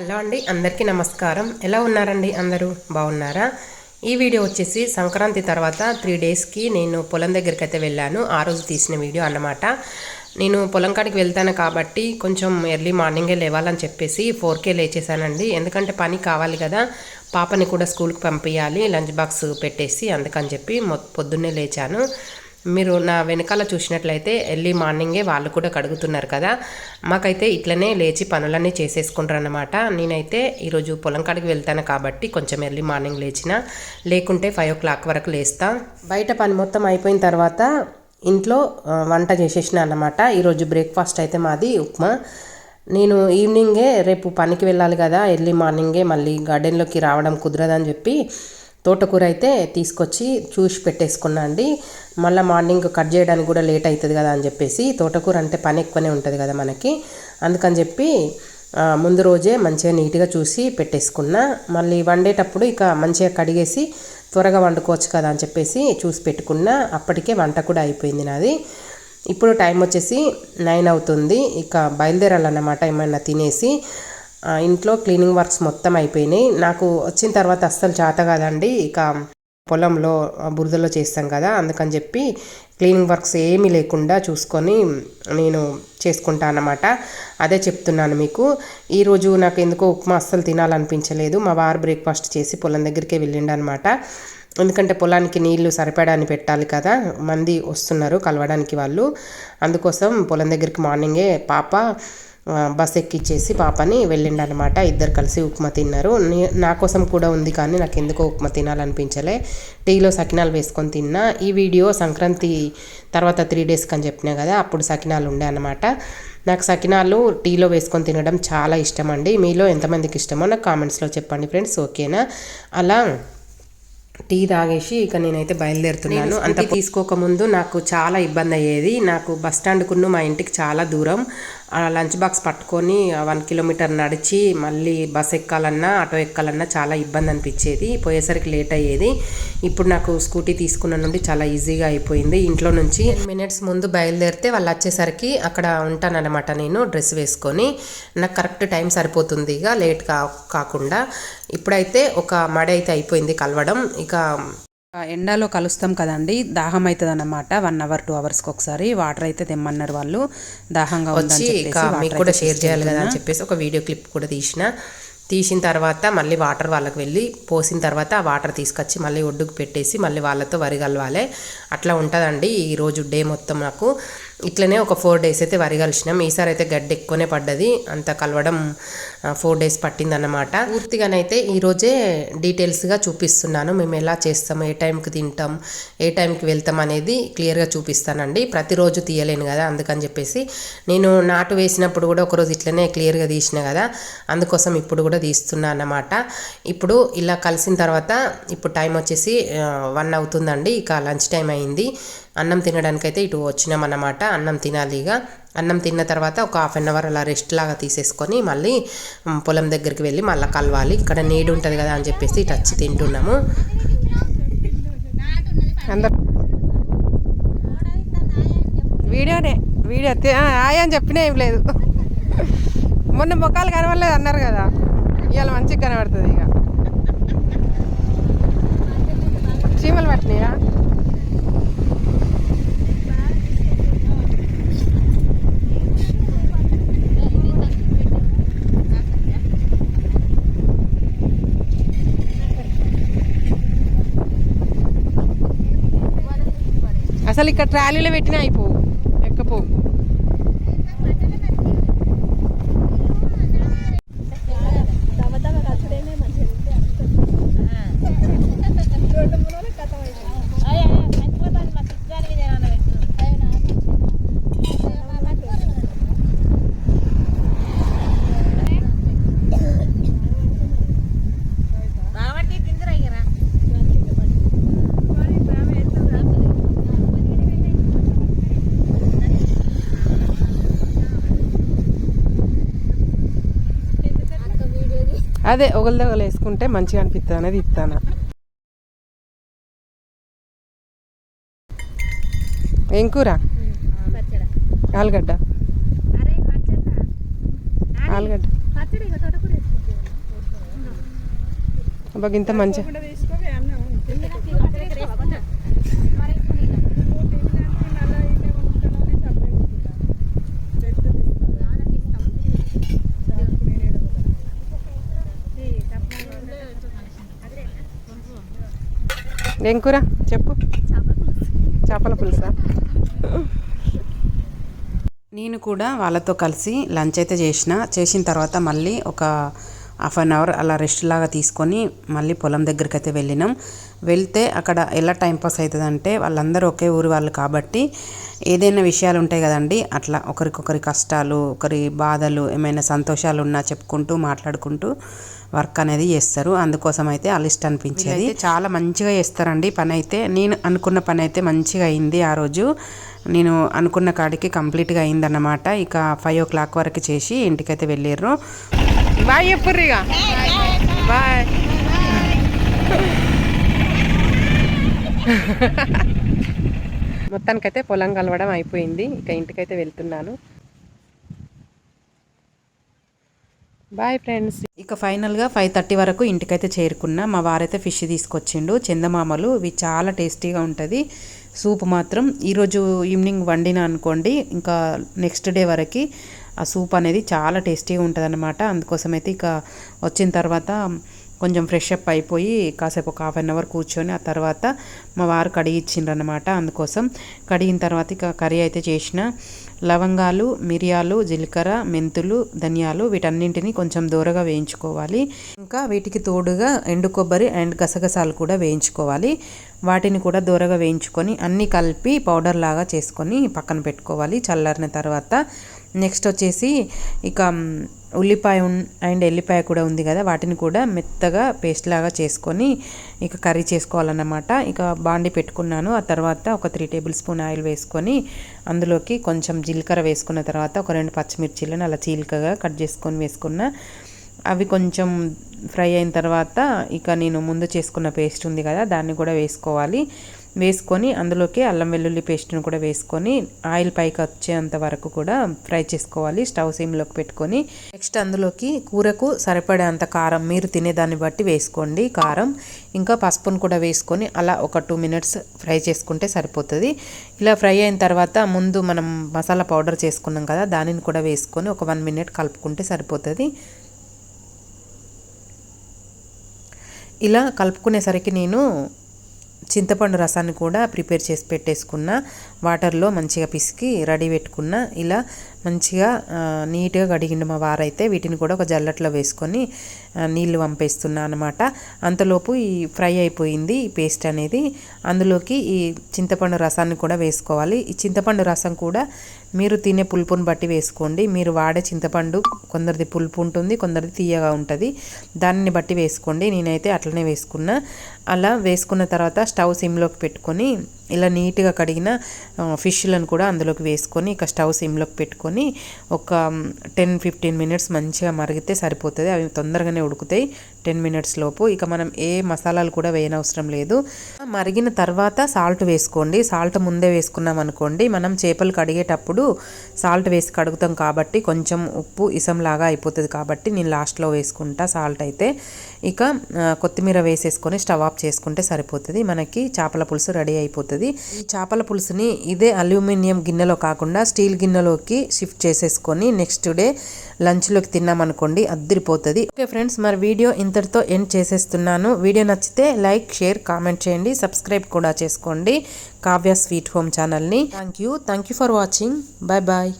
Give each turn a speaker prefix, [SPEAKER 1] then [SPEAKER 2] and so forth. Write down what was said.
[SPEAKER 1] Hello అండి అందరికీ నమస్కారం. ఎలా ఉన్నారండి అందరూ? బాగున్నారా? ఈ వీడియో వచ్చేసి సంక్రాంతి తర్వాత త్రీ డేస్కి నేను పొలం దగ్గరికి అయితే వెళ్ళాను. ఆ రోజు తీసిన వీడియో అన్నమాట. నేను పొలం కాడికి వెళ్తాను కాబట్టి కొంచెం ఎర్లీ మార్నింగే లేవాలని చెప్పేసి ఫోర్కే లేచేసానండి ఎందుకంటే పని కావాలి కదా పాపని కూడా స్కూల్కి పంపించాలి లంచ్ బాక్స్ పెట్టేసి అందుకని చెప్పి మొ పొద్దున్నే లేచాను. మీరు నా వెనకాల చూసినట్లయితే ఎర్లీ మార్నింగే వాళ్ళు కూడా కడుగుతున్నారు కదా. మాకైతే ఇట్లనే లేచి పనులన్నీ చేసేసుకుంటారు అనమాట నేనైతే ఈరోజు పొలం కాడికి వెళ్తాను కాబట్టి కొంచెం ఎర్లీ మార్నింగ్ లేచిన లేకుంటే ఫైవ్ ఓ క్లాక్ వరకు లేస్తా. బయట పని మొత్తం అయిపోయిన తర్వాత ఇంట్లో వంట చేసేసిన అన్నమాట. ఈరోజు బ్రేక్ఫాస్ట్ అయితే మాది ఉప్మా. నేను ఈవినింగే రేపు పనికి వెళ్ళాలి కదా ఎర్లీ మార్నింగే మళ్ళీ గార్డెన్లోకి రావడం కుదరదని చెప్పి తోటకూర అయితే తీసుకొచ్చి చూసి పెట్టేసుకున్నా అండి. మళ్ళీ మార్నింగ్ కట్ చేయడానికి కూడా లేట్ అవుతుంది కదా అని చెప్పేసి తోటకూర అంటే పని ఎక్కువనే ఉంటుంది కదా మనకి. అందుకని చెప్పి ముందు రోజే మంచిగా నీట్గా చూసి పెట్టేసుకున్నా. మళ్ళీ వండేటప్పుడు ఇక మంచిగా కడిగేసి త్వరగా వండుకోవచ్చు కదా అని చెప్పేసి చూసి పెట్టుకున్నా. అప్పటికే వంట కూడా అయిపోయింది నాది. ఇప్పుడు టైం వచ్చేసి నైన్ అవుతుంది. ఇక బయలుదేరాలన్నమాట ఏమైనా తినేసి. ఇంట్లో క్లీనింగ్ వర్క్స్ మొత్తం అయిపోయినాయి. నాకు వచ్చిన తర్వాత అస్సలు చేత కాదండి. ఇక పొలంలో బురదలో చేస్తాం కదా అందుకని చెప్పి క్లీనింగ్ వర్క్స్ ఏమీ లేకుండా చూసుకొని నేను చేసుకుంటా అన్నమాట. అదే చెప్తున్నాను మీకు. ఈరోజు నాకు ఎందుకో ఉప్మా అస్సలు తినాలనిపించలేదు. మా వారు బ్రేక్ఫాస్ట్ చేసి పొలం దగ్గరికే వెళ్ళిండు అనమాట ఎందుకంటే పొలానికి నీళ్ళు సరిపడాని పెట్టాలి కదా మంది వస్తున్నారు కలవడానికి వాళ్ళు. అందుకోసం పొలం దగ్గరికి మార్నింగే పాప బస్ ఎక్కిచ్చేసి పాపని వెళ్ళిండు అనమాట ఇద్దరు కలిసి ఉప్మా తిన్నారు. నే- నా కోసం కూడా ఉంది కానీ నాకు ఎందుకో ఉప్మా తినాలనిపించలే. టీలో సకినాలు వేసుకొని తిన్నా. ఈ వీడియో సంక్రాంతి తర్వాత త్రీ డేస్కి అని చెప్పినా కదా అప్పుడు సకినాలు ఉండే అనమాట నాకు సకినాలు టీలో వేసుకొని తినడం చాలా ఇష్టం అండి మీలో ఎంతమందికి ఇష్టమో నాకు కామెంట్స్లో చెప్పండి ఫ్రెండ్స్ ఓకేనా? అలా టీ తాగేసి ఇక నేనైతే బయలుదేరుతున్నాను. అంత తీసుకోకముందు నాకు చాలా ఇబ్బంది అయ్యేది. నాకు బస్ స్టాండ్కును మా ఇంటికి చాలా దూరం. లంచ్ బాక్స్ పట్టుకొని వన్ కిలోమీటర్ నడిచి మళ్ళీ బస్ ఎక్కాలన్నా ఆటో ఎక్కాలన్నా చాలా ఇబ్బంది అనిపించేది. పోయేసరికి లేట్ అయ్యేది. ఇప్పుడు నాకు స్కూటీ తీసుకున్న నుండి చాలా ఈజీగా అయిపోయింది. ఇంట్లో నుంచి మినిట్స్ ముందు బయలుదేరితే వాళ్ళు వచ్చేసరికి అక్కడ ఉంటానన్నమాట నేను డ్రెస్ వేసుకొని. నాకు కరెక్ట్ టైం సరిపోతుంది ఇక లేట్ కా కాకుండా. ఇప్పుడైతే ఒక మడి అయితే అయిపోయింది కలవడం. ఇక
[SPEAKER 2] ఎండలో కలుస్తాం కదండి దాహం అవుతుంది అన్నమాట వన్ అవర్ టూ అవర్స్కి ఒకసారి వాటర్ అయితే తెమ్మన్నారు వాళ్ళు. దాహంగా
[SPEAKER 1] వచ్చి మీకు కూడా షేర్ చేయాలి కదా అని. చెప్పేసి ఒక వీడియో క్లిప్ కూడా తీసిన. తీసిన తర్వాత మళ్ళీ వాటర్ వాళ్ళకి వెళ్ళి పోసిన తర్వాత ఆ వాటర్ తీసుకొచ్చి మళ్ళీ ఒడ్డుకు పెట్టేసి మళ్ళీ వాళ్ళతో వరి కలవాలి. అట్లా ఉంటుందండి ఈరోజు డే మొత్తం నాకు. ఇట్లనే ఒక ఫోర్ డేస్ అయితే వరి కలిసినాం ఈసారి అయితే గడ్డి ఎక్కువనే పడ్డది. అంత కలవడం ఫోర్ డేస్ పట్టిందన్నమాట. పూర్తిగానైతే ఈరోజే డీటెయిల్స్గా చూపిస్తున్నాను. మేము ఎలా చేస్తాం ఏ టైంకి తింటాం ఏ టైంకి వెళ్తాం అనేది క్లియర్గా చూపిస్తానండి. ప్రతిరోజు తీయలేను కదా అందుకని చెప్పేసి. నేను నాటు వేసినప్పుడు కూడా ఒకరోజు ఇట్లనే క్లియర్గా తీసిన కదా అందుకోసం ఇప్పుడు కూడా తీస్తున్నా అన్నమాట. ఇప్పుడు ఇలా కలిసిన తర్వాత ఇప్పుడు టైం వచ్చేసి వన్ అవుతుందండి. ఇక లంచ్ టైం అయింది అన్నం తినడానికైతే ఇటు వచ్చినాం అన్నమాట అన్నం తినాలి ఇక. అన్నం తిన్న తర్వాత ఒక హాఫ్ అన్ అవర్ అలా రెస్ట్ లాగా తీసేసుకొని మళ్ళీ పొలం దగ్గరికి వెళ్ళి మళ్ళీ కలవాలి. ఇక్కడ నీడు ఉంటుంది కదా అని చెప్పేసి ఇటు వచ్చి తింటున్నాము.
[SPEAKER 2] అందరు వీడియోనే వీడియో తి- అని చెప్పినా ఏం లేదు. మొన్న మొక్కలు కనబడలేదు అన్నారు కదా. ఇవాళ మంచిగా కనబడుతుంది ఇక. చీమలు పట్టినాయా? అసలు ఇక్కడ ట్రాలీలో పెట్టినా అయిపోవు. ఎక్కపోవు అదే ఒకళ్ళది ఒకళ్ళు వేసుకుంటే మంచిగా అనిపిస్తుంది అనేది ఇస్తాను ఏం కూర? ఆలుగడ్డ. ఆలుగడ్డ. అబ్బా ఇంత మంచిగా. ఏం కూర? చెప్పు. చేపల పులుసా?
[SPEAKER 3] నేను కూడా వాళ్ళతో కలిసి లంచ్ అయితే చేసిన. చేసిన తర్వాత మళ్ళీ ఒక హాఫ్ అన్ అవర్ అలా రెస్ట్ లాగా తీసుకొని మళ్ళీ పొలం దగ్గరికి అయితే వెళ్ళినాం. వెళ్తే అక్కడ ఎలా టైం పాస్ అవుతుందంటే వాళ్ళందరూ ఒకే ఊరి వాళ్ళు కాబట్టి ఏదైనా విషయాలు ఉంటాయి కదండి. అట్లా ఒకరికొకరి కష్టాలు ఒకరి బాధలు ఏమైనా సంతోషాలు ఉన్నా చెప్పుకుంటూ మాట్లాడుకుంటూ వర్క్ అనేది చేస్తారు. అందుకోసం అయితే అలిస్ట్ అనిపించేది. చాలా మంచిగా చేస్తారండి. పని అయితే నేను అనుకున్న పని అయితే మంచిగా అయింది ఆ రోజు. నేను అనుకున్న కాడికి కంప్లీట్గా అయిందన్నమాట. ఇక ఫైవ్ ఓ క్లాక్ వరకు చేసి ఇంటికైతే వెళ్ళారు
[SPEAKER 2] బాయ్ చెప్పుర్రు ఇక బాయ్. మొత్తానికైతే పొలం కలవడం అయిపోయింది. ఇక ఇంటికైతే వెళ్తున్నాను. బాయ్ ఫ్రెండ్స్
[SPEAKER 3] ఇక ఫైనల్గా ఫైవ్ థర్టీ వరకు ఇంటికైతే చేరుకున్నా. మా వారైతే ఫిష్ తీసుకొచ్చిండు. చందమామలు. ఇవి చాలా టేస్టీగా ఉంటుంది. సూప్ మాత్రం. ఈరోజు ఈవినింగ్ వండిన అనుకోండి ఇంకా నెక్స్ట్ డే వరకు ఆ సూప్ అనేది చాలా టేస్టీగా ఉంటుంది అందుకోసం అందుకోసమైతే ఇక వచ్చిన తర్వాత కొంచెం ఫ్రెష్ అప్ అయిపోయి కాసేపు ఒక హాఫ్ అన్ అవర్ కూర్చొని ఆ తర్వాత మా వారు కడిగిచ్చిండ్రు అనమాట అందుకోసం కడిగిన తర్వాత ఇక కర్రీ అయితే చేసిన. లవంగాలు మిరియాలు జీలకర్ర మెంతులు ధనియాలు వీటన్నింటిని కొంచెం దూరగా వేయించుకోవాలి. ఇంకా వీటికి తోడుగా ఎండు కొబ్బరి అండ్ గసగసాలు కూడా వేయించుకోవాలి. వాటిని కూడా దూరగా వేయించుకొని అన్నీ కలిపి పౌడర్ లాగా చేసుకొని పక్కన పెట్టుకోవాలి చల్లారిన తర్వాత. నెక్స్ట్ వచ్చేసి ఇక ఉల్లిపాయ అండ్ ఎల్లిపాయ కూడా ఉంది కదా వాటిని కూడా మెత్తగా పేస్ట్ లాగా చేసుకొని ఇక కర్రీ చేసుకోవాలన్నమాట. ఇక బాండి పెట్టుకున్నాను. ఆ తర్వాత ఒక త్రీ టేబుల్ స్పూన్ ఆయిల్ వేసుకొని అందులోకి కొంచెం జీలకర్ర వేసుకున్న తర్వాత ఒక రెండు పచ్చిమిర్చీలను అలా చీలికగా కట్ చేసుకొని వేసుకున్న. అవి కొంచెం ఫ్రై అయిన తర్వాత ఇక నేను ముందు చేసుకున్న పేస్ట్ ఉంది కదా దాన్ని కూడా వేసుకోవాలి. వేసుకొని అందులోకి అల్లం వెల్లుల్లి పేస్ట్ని కూడా వేసుకొని ఆయిల్ పైకి వచ్చేంత వరకు కూడా ఫ్రై చేసుకోవాలి. స్టవ్ సిమ్లోకి పెట్టుకొని నెక్స్ట్ అందులోకి కూరకు సరిపడేంత కారం మీరు తినేదాన్ని బట్టి వేసుకోండి కారం. ఇంకా పసుపును కూడా వేసుకొని అలా ఒక టూ మినిట్స్ ఫ్రై చేసుకుంటే సరిపోతుంది. ఇలా ఫ్రై అయిన తర్వాత ముందు మనం మసాలా పౌడర్ చేసుకున్నాం కదా దానిని కూడా వేసుకొని ఒక వన్ మినిట్ కలుపుకుంటే సరిపోతుంది. ఇలా కలుపుకునేసరికి నేను చింతపండు రసాన్ని కూడా ప్రిపేర్ చేసి పెట్టేసుకున్న వాటర్లో మంచిగా పిసికి రెడీ పెట్టుకున్న ఇలా మంచిగా నీట్గా కడిగిండు మా వారైతే. వీటిని కూడా ఒక జల్లట్లో వేసుకొని నీళ్ళు పంపేస్తున్నా అనమాట అంతలోపు ఈ ఫ్రై అయిపోయింది ఈ పేస్ట్ అనేది. అందులోకి ఈ చింతపండు రసాన్ని కూడా వేసుకోవాలి. ఈ చింతపండు రసం కూడా మీరు తినే పులుపుని బట్టి వేసుకోండి. మీరు వాడే చింతపండు కొందరిది పులుపు ఉంటుంది కొందరిది తీయగా ఉంటుంది. దానిని బట్టి వేసుకోండి. నేనైతే అట్లనే వేసుకున్నా. అలా వేసుకున్న తర్వాత స్టవ్ సిమ్లోకి పెట్టుకొని ఇలా నీట్గా కడిగిన ఫిష్లను కూడా అందులోకి వేసుకొని ఇక స్టవ్ సిమ్లోకి పెట్టుకొని ఒక టెన్ ఫిఫ్టీన్ మినిట్స్ మంచిగా మరిగితే సరిపోతుంది. అవి తొందరగానే ఉడుకుతాయి. టెన్ మినిట్స్ లోపు ఇక మనం ఏ మసాలాలు కూడా వేయనవసరం లేదు. మరిగిన తర్వాత సాల్ట్ వేసుకోండి. సాల్ట్ ముందే వేసుకున్నాం అనుకోండి మనం చేపలు కడిగేటప్పుడు సాల్ట్ వేసి కడుగుతాం కాబట్టి కొంచెం ఉప్పు ఇసంలాగా అయిపోతుంది కాబట్టి నేను లాస్ట్లో వేసుకుంటా సాల్ట్ అయితే. ఇక కొత్తిమీర వేసేసుకొని స్టవ్ ఆఫ్ చేసుకుంటే సరిపోతుంది. మనకి చేపల పులుసు రెడీ అయిపోతుంది. ఈ చేపల పులుసుని ఇదే అల్యూమినియం గిన్నెలో కాకుండా స్టీల్ గిన్నెలోకి షిఫ్ట్ చేసేసుకొని నెక్స్ట్ డే లంచ్లోకి తిన్నామనుకోండి అద్దరిపోతుంది. ఓకే ఫ్రెండ్స్ మరి వీడియో ఇంతటితో ఎండ్ చేసేస్తున్నాను. వీడియో నచ్చితే లైక్ షేర్ కామెంట్ చేయండి. సబ్స్క్రైబ్ కూడా చేసుకోండి. కావ్య స్వీట్ హోమ్ ఛానల్ని. Thank you thank you for watching bye bye